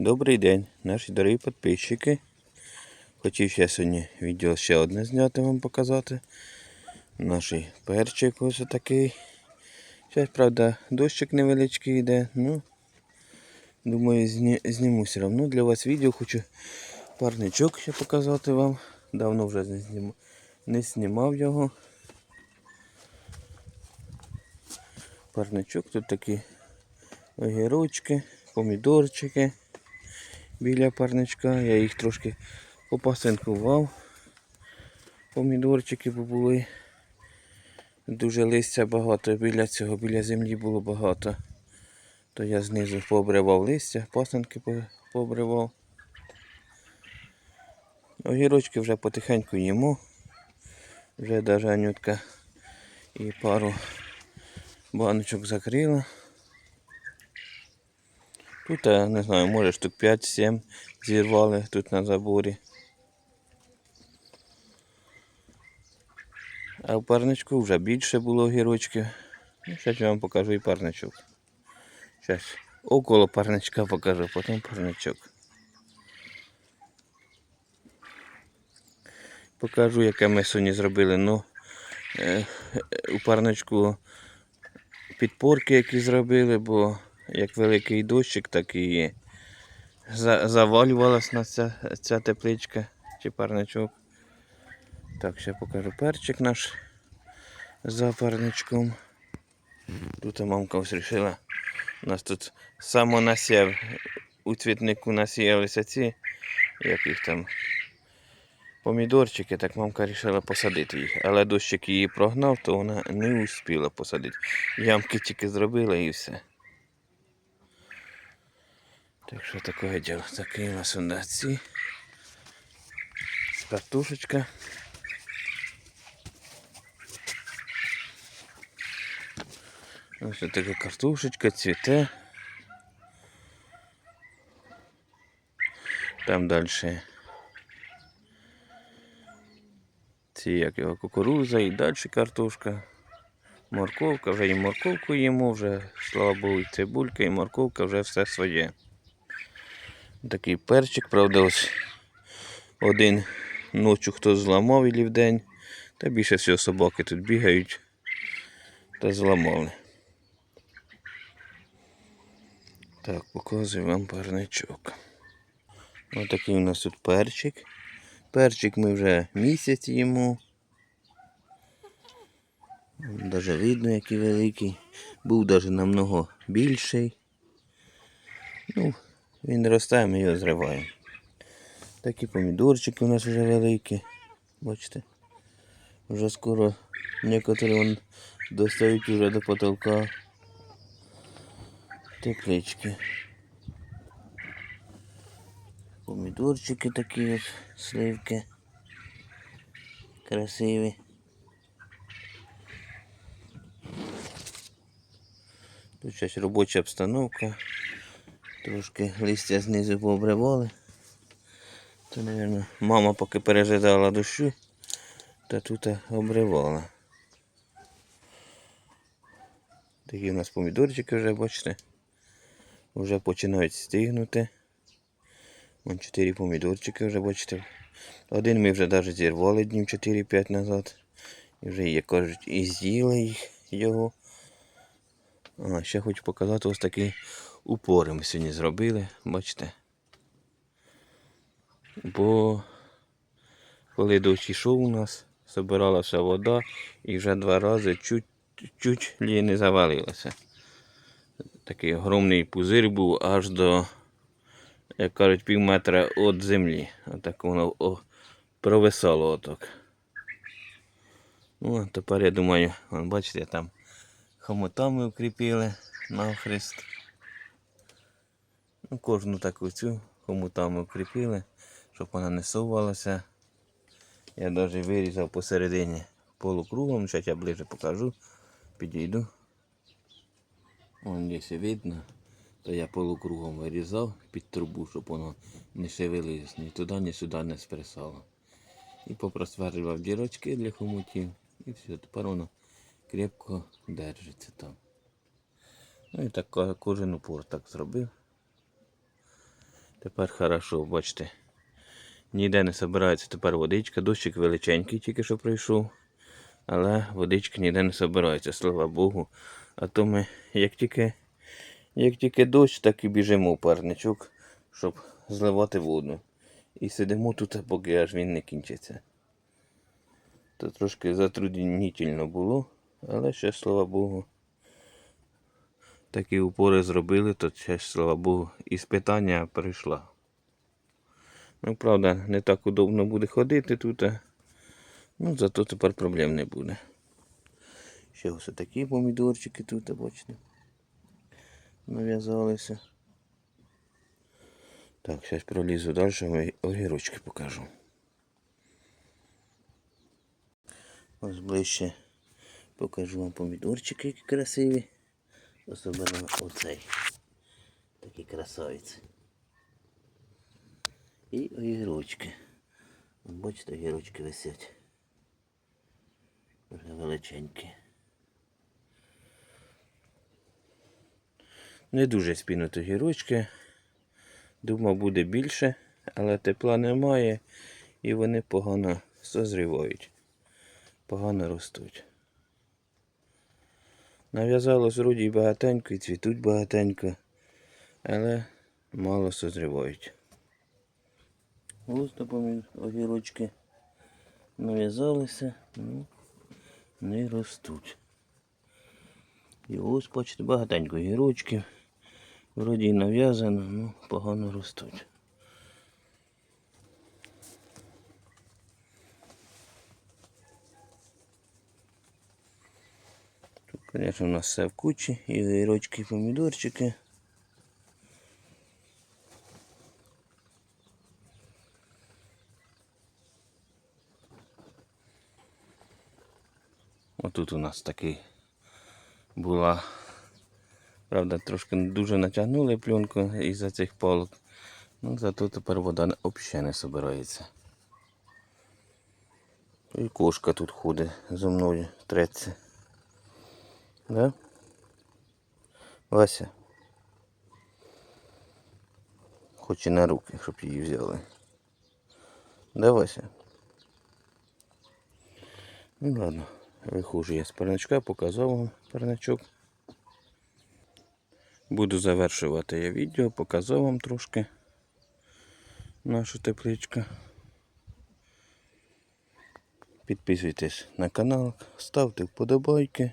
Добрий день, наші дорогі підписчики. Хотів ще сьогодні відео ще одне зняти вам показати. Наш перчик ось такий. Зараз, правда, дощик невеличкий йде. Ну, думаю, зні, зніму все одно для вас відео. Хочу парничок ще показати вам. Давно вже не, знімав, не знімав його. Парничок тут такі огірочки, помідорчики біля парничка. Я їх трошки попасинкував. Помідорчики були. Дуже листя багато біля цього, біля землі було багато. То я знизу пообривав листя, пасинки по- пообривав. Огірочки вже потихеньку їмо. Вже даже Анютка і пару баночок закрила. Тут, я не знаю, може штук 5-7 зірвали тут на заборі. А в парничку вже більше було огірочків. Ну, зараз я вам покажу і парничок. Зараз около парничка покажу, потім парничок. Покажу, яке ми сьогодні зробили. Ну, е, е, у парничку підпорки, які зробили, бо як великий дощик, так і за- завалювалась на ця, ця тепличка чи парничок. Так, ще покажу перчик наш за парничком. Тут мамка ось вирішила. У нас тут самонасів у цвітнику насіялися ці, їх там, помідорчики, так мамка вирішила посадити їх. Але дощик її прогнав, то вона не успіла посадити. Ямки тільки зробила і все. Так що таке діло. Такий у нас у нас ці. Картошечка. Ось така картошечка, цвіте. Там далі. Ці як його кукуруза і далі картошка. Морковка, вже і морковку їмо, вже, слава Богу, і цибулька, і морковка вже все своє. Такий перчик, правда, ось один ночі хтось зламав і вдень. Та більше всього собаки тут бігають та зламали. Так, показую вам парничок. Ось такий у нас тут перчик. Перчик ми вже місяць їмо. Даже видно, який великий. Був даже намного більший. Ну, він росте, ми його зриваємо. Такі помідорчики у нас вже великі. Бачите? Вже скоро некоторі вон достають уже до потолка. Теплички. Помідорчики такі ось, сливки. Красиві. Тут щось робоча обстановка. Трошки листя знизу пообривали. Це, мабуть, мама поки пережидала дощу, та тут обривала. Такі у нас помідорчики вже, бачите, вже починають стигнути. Вон 4 помідорчики вже, бачите. Один ми вже навіть зірвали днів 4-5 назад. І вже, як кажуть, і з'їли його. А, ще хочу показати ось такий упори ми сьогодні зробили, бачите. Бо коли дощ йшов у нас, збиралася вода і вже два рази чуть, чуть лі не завалилося. Такий огромний пузир був аж до, як кажуть, пів метра від землі. Отак воно о, провисало отак. Ну, а тепер я думаю, бачите, там хомутами укріпили навхрест. Ну, кожну таку цю хомутами укріпили, щоб вона не совалася. Я навіть вирізав посередині полукругом, зараз я ближче покажу, підійду. Вон десь видно, то я полукругом вирізав під трубу, щоб воно не шевелилось ні туди, ні сюди не спресало. І попросверлював дірочки для хомутів. І все, тепер воно крепко держиться там. Ну і так кожен упор так зробив. Тепер хорошо, бачите. Ніде не збирається тепер водичка. Дощик величенький тільки що прийшов. Але водички ніде не збирається, слава Богу. А то ми як тільки, як тільки дощ, так і біжимо в парничок, щоб зливати воду. І сидимо тут, поки аж він не кінчиться. То трошки затруднітельно було, але ще, слава Богу, такі упори зробили, то ще, слава Богу, і спитання прийшла. Ну, правда, не так удобно буде ходити тут. Ну, зато тепер проблем не буде. Ще ось такі помідорчики тут, бачите. Нав'язалися. Так, зараз пролізу далі, вам огірочки покажу. Ось ближче покажу вам помідорчики, які красиві. Особливо оцей. Такі красавиці. І огірочки. Бачите, огірочки висять. Вже величенькі. Не дуже спінуть огірочки. Думав, буде більше, але тепла немає і вони погано созрівають. Погано ростуть. Нав'язалось вроді багатенько і цвітуть багатенько, але мало созрівають. Ось допоміг огірочки нав'язалися, ну, не ростуть. І ось, бачите, багатенько огірочків. Вроді нав'язано, ну погано ростуть. Звісно, у нас все в кучі, і огірочки, і помідорчики. Отут у нас такий була. Правда, трошки дуже натягнули пленку із-за цих палок. Ну, зато тепер вода взагалі не збирається. І кошка тут ходить зо мною треться. Да? Вася. Хоче на руки, щоб її взяли. Да, Вася? Ну ладно, виходжу я з парничка, показав вам парничок. Буду завершувати я відео, показав вам трошки нашу тепличку. Підписуйтесь на канал, ставте вподобайки.